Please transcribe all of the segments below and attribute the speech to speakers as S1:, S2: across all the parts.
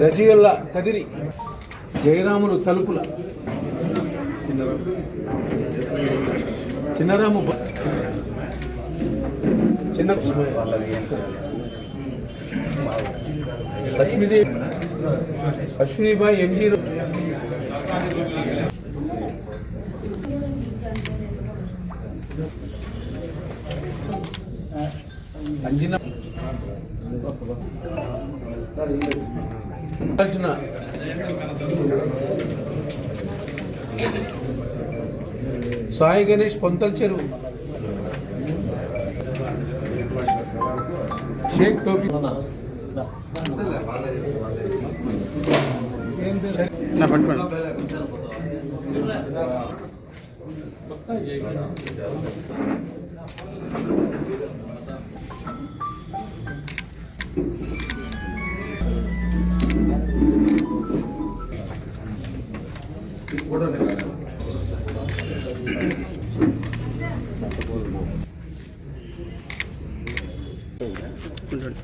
S1: రజియల్ల కదిరి జయరాములు తలుపుల. చిన్నరాము చిన్న లక్ష్మీదేవి అశ్వినిబాయి ఎంజీ అంజన సాయి గణేష్ పొంతల్ చెరువు. షేక్ టోపీ.
S2: పట్టుకోండి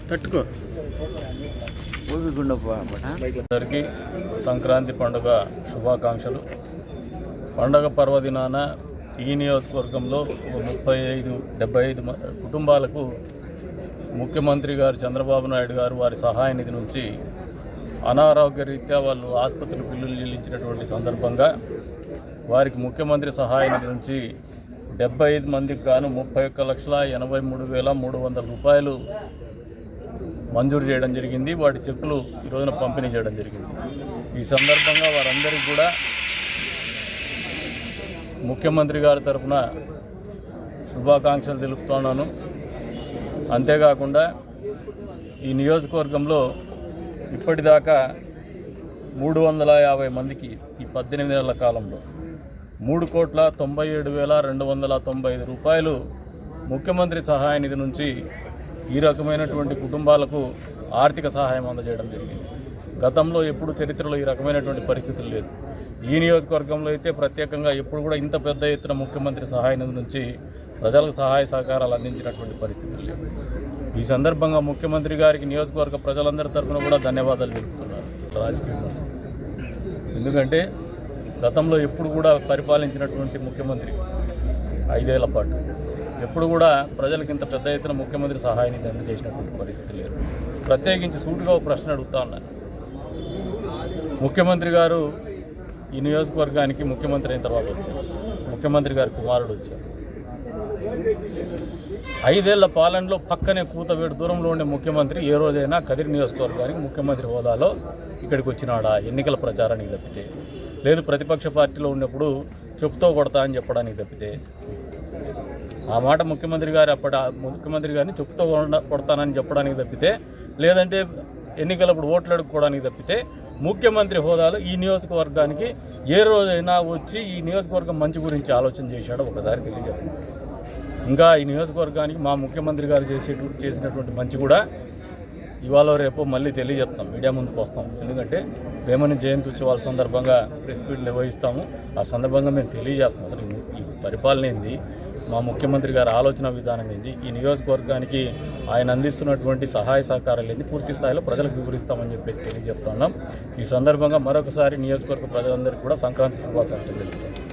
S2: తట్టుకో.
S3: అందరికీ సంక్రాంతి పండుగ శుభాకాంక్షలు. పండగ పర్వదినాన ఈ నియోజకవర్గంలో ముప్పై ఐదు డెబ్బై ఐదు కుటుంబాలకు ముఖ్యమంత్రి గారు చంద్రబాబు నాయుడు గారు వారి సహాయ నిధి నుంచి అనారోగ్య రీత్యా వాళ్ళు ఆసుపత్రి బిల్లులు చెల్లించినటువంటి సందర్భంగా వారికి ముఖ్యమంత్రి సహాయం నుంచి డెబ్బై ఐదు మందికి గాను ముప్పై ఒక్క లక్షల ఎనభై మూడు వేల మూడు వందల రూపాయలు మంజూరు చేయడం జరిగింది. వాటి చెక్కులు ఈ రోజున పంపిణీ చేయడం జరిగింది. ఈ సందర్భంగా వారందరికీ కూడా ముఖ్యమంత్రి గారి తరఫున శుభాకాంక్షలు తెలుపుతున్నాను. అంతేకాకుండా ఈ నియోజకవర్గంలో ఇప్పటిదాకా మూడు వందల యాభై మందికి ఈ పద్దెనిమిది నెలల కాలంలో మూడు కోట్ల తొంభై ఏడు వేల రెండు వందల తొంభై ఐదు రూపాయలు ముఖ్యమంత్రి సహాయ నిధి నుంచి ఈ రకమైనటువంటి కుటుంబాలకు ఆర్థిక సహాయం అందజేయడం జరిగింది. గతంలో ఎప్పుడు చరిత్రలో ఈ రకమైనటువంటి పరిస్థితులు లేదు ఈ నియోజకవర్గంలో అయితే ప్రత్యేకంగా ఎప్పుడు కూడా ఇంత పెద్ద ఎత్తున ముఖ్యమంత్రి సహాయ నిధి నుంచి ప్రజలకు సహాయ సహకారాలు అందించినటువంటి పరిస్థితులు లేవు. ఈ సందర్భంగా ముఖ్యమంత్రి గారికి నియోజకవర్గ ప్రజలందరి తరఫున కూడా ధన్యవాదాలు తెలుపుతున్నారు. రాజకీయ ఎందుకంటే గతంలో ఎప్పుడు కూడా పరిపాలించినటువంటి ముఖ్యమంత్రి ఐదేళ్ళ పాటు ఎప్పుడు కూడా ప్రజలకు ఇంత పెద్ద ఎత్తున ముఖ్యమంత్రి సహాయాన్ని అందజేసినటువంటి పరిస్థితి లేదు ప్రత్యేకించి సూటుగా ఒక ప్రశ్న అడుగుతా ఉన్నాను ముఖ్యమంత్రి గారు ఈ నియోజకవర్గానికి ముఖ్యమంత్రి అయిన తర్వాత వచ్చారు. ముఖ్యమంత్రి గారి కుమారుడు వచ్చారు. ఐదేళ్ళ పాలనలో పక్కనే కూతవేడు దూరంలో ఉండే ముఖ్యమంత్రి ఏ రోజైనా కదిరి నియోజకవర్గానికి ముఖ్యమంత్రి హోదాలో ఇక్కడికి వచ్చినాడా? ఎన్నికల ప్రచారానికి తప్పితే. లేదు ప్రతిపక్ష పార్టీలో ఉన్నప్పుడు చెప్తో కొడతా అని చెప్పడానికి తప్పితే. ఆ మాట ముఖ్యమంత్రి గారు అప్పటి ముఖ్యమంత్రి గారిని చెప్పుతో కొడతానని చెప్పడానికి తప్పితే లేదంటే ఎన్నికలప్పుడు ఓట్లు అడుక్కోవడానికి తప్పితే ముఖ్యమంత్రి హోదాలో ఈ నియోజకవర్గానికి ఏ రోజైనా వచ్చి ఈ నియోజకవర్గం మంచి గురించి ఆలోచన చేశాడో ఒకసారి తెలియజేయండి ఇంకా ఈ నియోజకవర్గానికి మా ముఖ్యమంత్రి గారు చేసే చేసినటువంటి మంచి కూడా ఇవాళ రేపు మళ్ళీ తెలియజెప్తాం మీడియా ముందుకు వస్తాం. ఎందుకంటే వేమని జయంతి ఉత్సవాల సందర్భంగా ప్రెస్ మీట్ నిర్వహిస్తాము. ఆ సందర్భంగా మేము తెలియజేస్తాం. అసలు ఈ- ఈ పరిపాలన ఏంది? మా ముఖ్యమంత్రి గారి ఆలోచన విధానం ఏంది? ఈ నియోజకవర్గానికి ఆయన అందిస్తున్నటువంటి సహాయ సహకారాలు ఏంది? పూర్తి స్థాయిలో ప్రజలకు వివరిస్తామని చెప్పేసి తెలియజెప్తున్నాం ఈ సందర్భంగా మరొకసారి నియోజకవర్గ ప్రజలందరికీ కూడా సంక్రాంతి శుభాకాంక్షలు తెలుపుతాం.